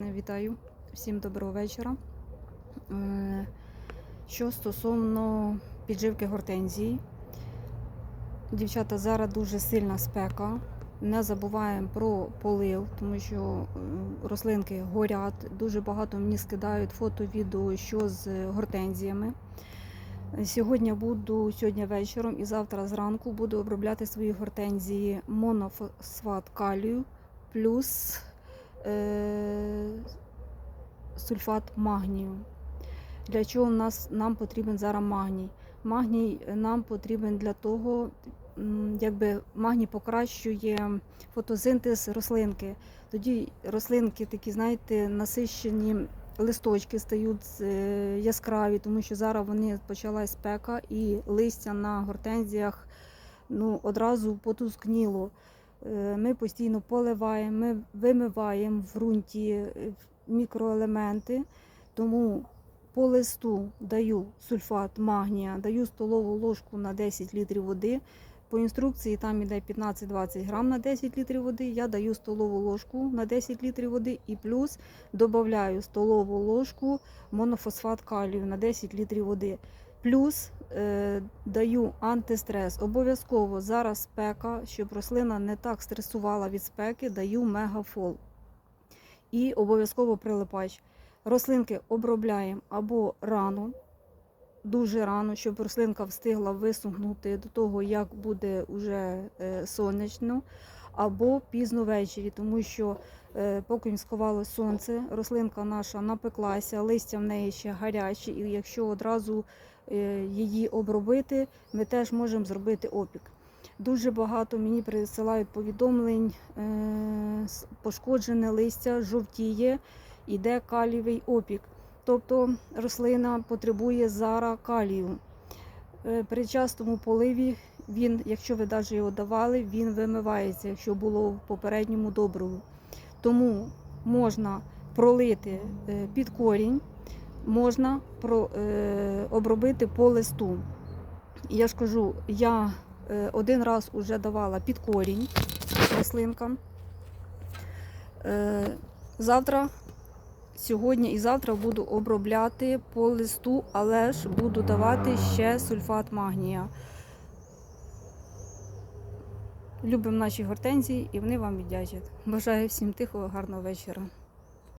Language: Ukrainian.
Вітаю всім доброго вечора. Е, Що стосовно підживки гортензії, дівчата, зараз дуже сильна спека. Не забуваємо про полив, тому що е, рослинки горять. Дуже багато мені скидають фото, відео, що з гортензіями. Сьогодні буду сьогодні вечором і завтра зранку буду обробляти свої гортензії монофосфат калію плюс е, сульфат магнію. Для чого нас, нам потрібен зараз магній? Магній нам потрібен для того, якби магній покращує фотосинтез рослинки. Тоді рослинки такі, знаєте, насищені листочки стають е, яскраві, тому що зараз вони почалась спека і листя на гортензіях ну, одразу потускніло. Е, Ми постійно поливаємо, ми вимиваємо в ґрунті е, мікроелементи, тому по листу даю сульфат магнія, даю столову ложку на 10 літрів води. По інструкції там іде 15-20 грам на 10 літрів води. Я даю столову ложку на 10 літрів води і плюс додаю столову ложку монофосфат калію на 10 літрів води. Плюс е, даю антистрес. Обов'язково зараз спека, щоб рослина не так стресувала від спеки, даю мегафол. І обов'язково прилипач. Рослинки обробляємо або рано, дуже рано, щоб рослинка встигла висохнути до того, як буде вже е, сонячно, або пізно ввечері, тому що е, поки сховало сонце, рослинка наша напеклася, листя в неї ще гарячі, і якщо одразу її обробити, ми теж можемо зробити опік. Дуже багато мені присилають повідомлень, е, пошкоджене листя жовтіє, іде калієвий опік. Тобто рослина потребує зараз калію. Е, При частому поливі він, якщо ви навіть його давали, він вимивається, якщо було в попередньому добриву. Тому можна пролити е, під корінь, можна про, е, обробити по листу. Я ж кажу, я е, один раз вже давала під корінь рослинкам. Е, Завтра, сьогодні і завтра буду обробляти по листу, але ж буду давати ще сульфат магнія. Любимо наші гортензії і вони вам віддячать. Бажаю всім тихого, гарного вечора.